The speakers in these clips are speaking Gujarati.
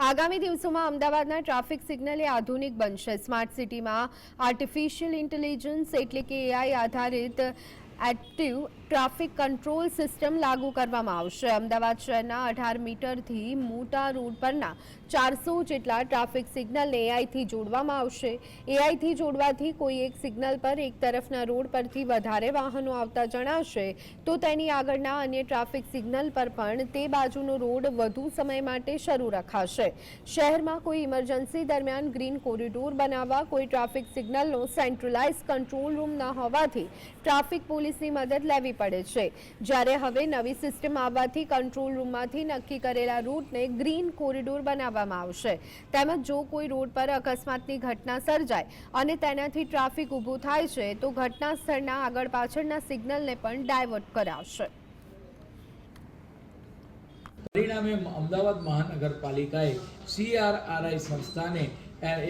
આગામી દિવસોમાં અમદાવાદના ટ્રાફિક સિગ્નલ એ આધુનિક બનશે. સ્માર્ટ સિટીમાં આર્ટિફિશિયલ ઇન્ટેલિજન્સ એટલે કે એઆઈ આધારિત એક્ટિવ ટ્રાફિક કંટ્રોલ સિસ્ટમ લાગુ કરવામાં આવશે. અમદાવાદ શહેરના અઢાર મીટરથી મોટા રોડ પરના ચારસો જેટલા ટ્રાફિક સિગ્નલને એઆઈથી જોડવામાં આવશે. એઆઈથી જોડવાથી કોઈ એક સિગ્નલ પર એક તરફના રોડ પરથી વધારે વાહનો આવતા જણાશે. તો તેની આગળના અન્ય ટ્રાફિક સિગ્નલ પર પણ તે બાજુનો રોડ વધુ સમય માટે શરૂ રખાશે. શહેરમાં કોઈ ઇમરજન્સી દરમિયાન ગ્રીન કોરિડોર બનાવવા કોઈ ટ્રાફિક સિગ્નલનો સેન્ટ્રલાઇઝ કંટ્રોલ રૂમ ન હોવાથી ટ્રાફિક પોલીસની મદદ લેવી પડે છે. જ્યારે હવે નવી સિસ્ટમ આવવાથી કંટ્રોલ રૂમમાંથી નક્કી કરેલા રૂટને ગ્રીન કોરિડોર બનાવવામાં આવશે. તેમજ જો કોઈ રોડ પર અકસ્માતની ઘટના સર્જાય અને તેનાથી ટ્રાફિક ઊભું થાય છે, તો ઘટના સ્થળના આગળ પાછળના સિગ્નલને પણ ડાયવર્ટ કરાવશે પરિણામે અમદાવાદ મહાનગરપાલિકાએ સીઆરઆરઆઈ સંસ્થાને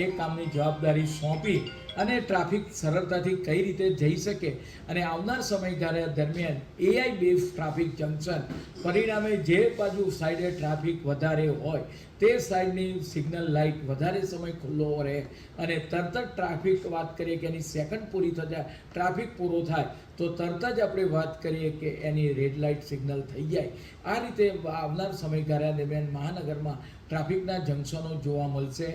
એ કામની જવાબદારી સોંપી અને ટ્રાફિક સરળતાથી કઈ રીતે જઈ શકે અને આવનાર સમયગાળા દરમિયાન એઆઈ બેઝ ટ્રાફિક જંકશન પરિણામે જે બાજુ સાઈડે ટ્રાફિક વધારે હોય તે સાઈડની સિગ્નલ લાઇટ વધારે સમય ખુલ્લો રહે અને તરત જ ટ્રાફિક વાત કરીએ કે એની સેકન્ડ પૂરી થતા ટ્રાફિક પૂરો થાય, તો તરત જ આપણે વાત કરીએ કે એની રેડ લાઇટ સિગ્નલ થઈ જાય. આ રીતે આવનાર સમયગાળા દરમિયાન મહાનગરમાં ટ્રાફિકના જંકશનો જોવા મળશે.